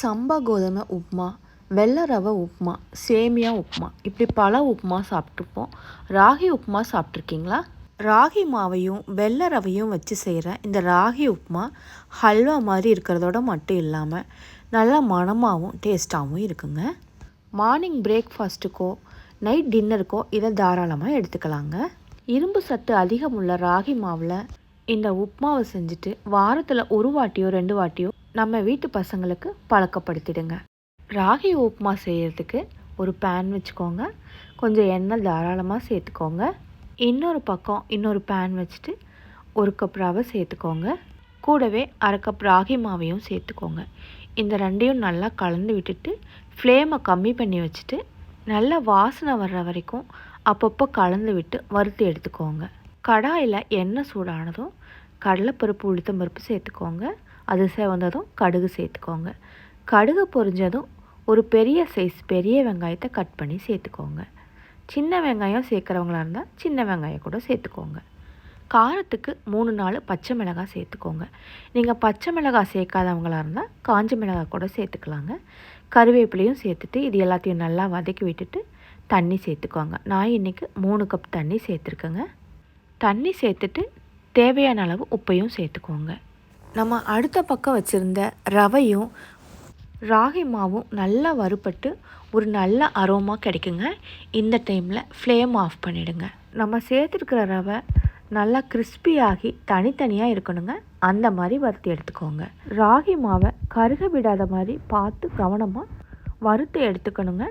சம்பா கோதுமை உப்புமா வெள்ளை ரவை உப்புமா சேமியா உப்புமா இப்படி பல உப்புமா சாப்பிட்ருப்போம் ராகி உப்புமா சாப்பிட்ருக்கீங்களா ராகி மாவையும் வெள்ளை ரவையும் வச்சு செய்கிற இந்த ராகி உப்புமா ஹல்வா மாதிரி இருக்கிறதோட மட்டும் இல்லாமல் நல்லா மணமாகவும் டேஸ்ட்டாகவும் இருக்குங்க. மார்னிங் பிரேக்ஃபாஸ்ட்டுக்கோ நைட் டின்னருக்கோ இதை தாராளமாக எடுத்துக்கலாங்க. இரும்பு சத்து அதிகம் உள்ள ராகி மாவில் இந்த உப்புமாவை செஞ்சுட்டு வாரத்தில் ஒரு வாட்டியோ ரெண்டு வாட்டியோ நம்ம வீட்டு பசங்களுக்கு பழக்கப்படுத்திடுங்க. ராகி உப்புமா செய்கிறதுக்கு ஒரு பேன் வச்சுக்கோங்க. கொஞ்சம் எண்ணெய் தாராளமாக சேர்த்துக்கோங்க. இன்னொரு பக்கம் இன்னொரு பேன் வச்சுட்டு ஒரு கப் ரவை சேர்த்துக்கோங்க. கூடவே அரை கப் ராகி மாவையும் சேர்த்துக்கோங்க. இந்த ரெண்டையும் நல்லா கலந்து விட்டுட்டு ஃப்ளேமை கம்மி பண்ணி வச்சுட்டு நல்லா வாசனை வர்ற வரைக்கும் அப்பப்போ கலந்து விட்டு வறுத்து எடுத்துக்கோங்க. கடாயில் எண்ணெய் சூடானதும் கடலைப்பருப்பு உளுத்தம்பருப்பு சேர்த்துக்கோங்க. அது வந்ததும் கடுகு சேர்த்துக்கோங்க. கடுகு பொரிஞ்சதும் ஒரு பெரிய சைஸ் பெரிய வெங்காயத்தை கட் பண்ணி சேர்த்துக்கோங்க. சின்ன வெங்காயம் சேர்க்குறவங்களா இருந்தால் சின்ன வெங்காயம் கூட சேர்த்துக்கோங்க. காரத்துக்கு மூணு நாலு பச்சை மிளகாய் சேர்த்துக்கோங்க. நீங்கள் பச்சை மிளகாய் சேர்க்காதவங்களா இருந்தால் காஞ்ச மிளகாய் கூட சேர்த்துக்கலாங்க. கருவேப்பிலையும் சேர்த்துட்டு இது எல்லாத்தையும் நல்லா வதக்கி விட்டுட்டு தண்ணி சேர்த்துக்கோங்க. நான் இன்றைக்கி மூணு கப் தண்ணி சேர்த்துருக்கேங்க. தண்ணி சேர்த்துட்டு தேவையான அளவு உப்பையும் சேர்த்துக்கோங்க. நம்ம அடுத்த பக்கம் வச்சுருந்த ரவையும் ராகி மாவும் நல்லா வறுபட்டு ஒரு நல்ல அரோமா கிடைக்குங்க. இந்த டைமில் ஃப்ளேம் ஆஃப் பண்ணிவிடுங்க நம்ம சேர்த்துருக்கிற ரவை நல்லா கிறிஸ்பியாகி தனித்தனியாக இருக்கணுங்க. அந்த மாதிரி வறுத்து எடுத்துக்கோங்க. ராகி மாவை கருக விடாத மாதிரி பார்த்து கவனமாக வறுத்து எடுத்துக்கணுங்க.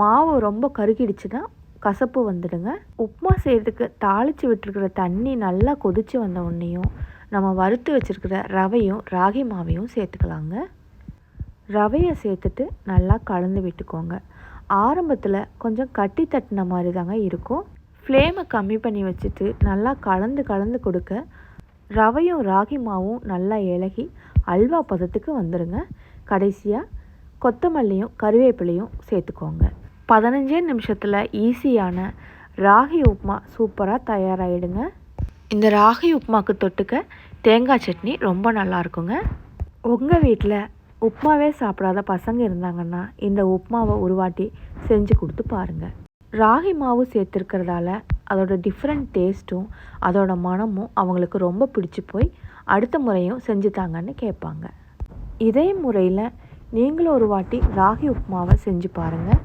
மாவு ரொம்ப கருகிடுச்சுன்னா கசப்பு வந்துடுங்க. உப்புமா செய்கிறதுக்கு தாளித்து விட்டுருக்கிற தண்ணி நல்லா கொதித்து வந்த உடனேயும் நம்ம வறுத்து வச்சுருக்கிற ரவையும் ராகி மாவையும் சேர்த்துக்கலாங்க. ரவையை சேர்த்துட்டு நல்லா கலந்து விட்டுக்கோங்க. ஆரம்பத்தில் கொஞ்சம் கட்டி தட்டின மாதிரி தாங்க இருக்கும். ஃப்ளேமை கம்மி பண்ணி வச்சுட்டு நல்லா கலந்து கலந்து கொடுக்க ரவையும் ராகி மாவும் நல்லா இலகி அல்வா பதத்துக்கு வந்துடுங்க கடைசியாக கொத்தமல்லியும் கருவேப்பிலையும் சேர்த்துக்கோங்க. பதினஞ்சே நிமிஷத்தில் ஈஸியான ராகி உப்புமா சூப்பராக தயாராகிடுங்க இந்த ராகி உப்புமாவுக்கு தொட்டுக்க தேங்காய் சட்னி ரொம்ப நல்லா இருக்குங்க உங்கள் வீட்டில் உப்புமாவே சாப்பிடாத பசங்க இருந்தாங்கன்னா இந்த உப்புமாவை ஒரு வாட்டி செஞ்சு கொடுத்து பாருங்கள் ராகி மாவு சேர்த்துருக்கிறதால அதோட டிஃப்ரெண்ட் டேஸ்ட்டும் அதோட மனமும் அவங்களுக்கு ரொம்ப பிடிச்சி போய் அடுத்த முறையும் செஞ்சுத்தாங்கன்னு கேட்பாங்க. இதே முறையில் நீங்களும் ஒரு வாட்டி ராகி உப்புமாவை செஞ்சு பாருங்கள்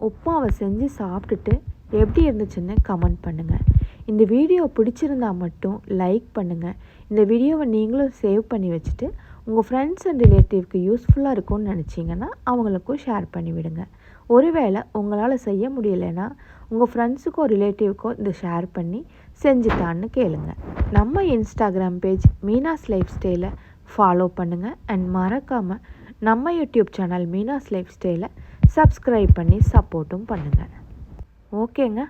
உப்புமாவை செஞ்சு சாப்பிட்டுட்டு எப்படி இருந்துச்சுன்னு கமெண்ட் பண்ணுங்கள் இந்த வீடியோ பிடிச்சிருந்தா மட்டும் லைக் பண்ணுங்கள் இந்த வீடியோவை நீங்களும் சேவ் பண்ணி வச்சுட்டு உங்கள் ஃப்ரெண்ட்ஸ் அண்ட் ரிலேட்டிவ்க்கு யூஸ்ஃபுல்லாக இருக்கும்னு நினச்சிங்கன்னா அவங்களுக்கும் ஷேர் பண்ணிவிடுங்க ஒருவேளை உங்களால் செய்ய முடியலைன்னா உங்கள் ஃப்ரெண்ட்ஸுக்கோ ரிலேட்டிவ்க்கோ இதை ஷேர் பண்ணி செஞ்சுட்டான்னு கேளுங்க. நம்ம இன்ஸ்டாகிராம் பேஜ் மீனாஸ் லைஃப் ஸ்டைலை ஃபாலோ பண்ணுங்கள் அண்ட் மறக்காமல் நம்ம யூடியூப் சேனல் மீனாஸ் லைஃப் ஸ்டைலை சப்ஸ்கிரைப் பண்ணி சப்போர்ட்டும் பண்ணுங்கள் ஓகேங்க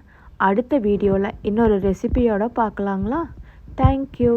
அடுத்த வீடியோவில் இன்னொரு ரெசிபியோடு பார்க்கலாங்களா? தேங்க்யூ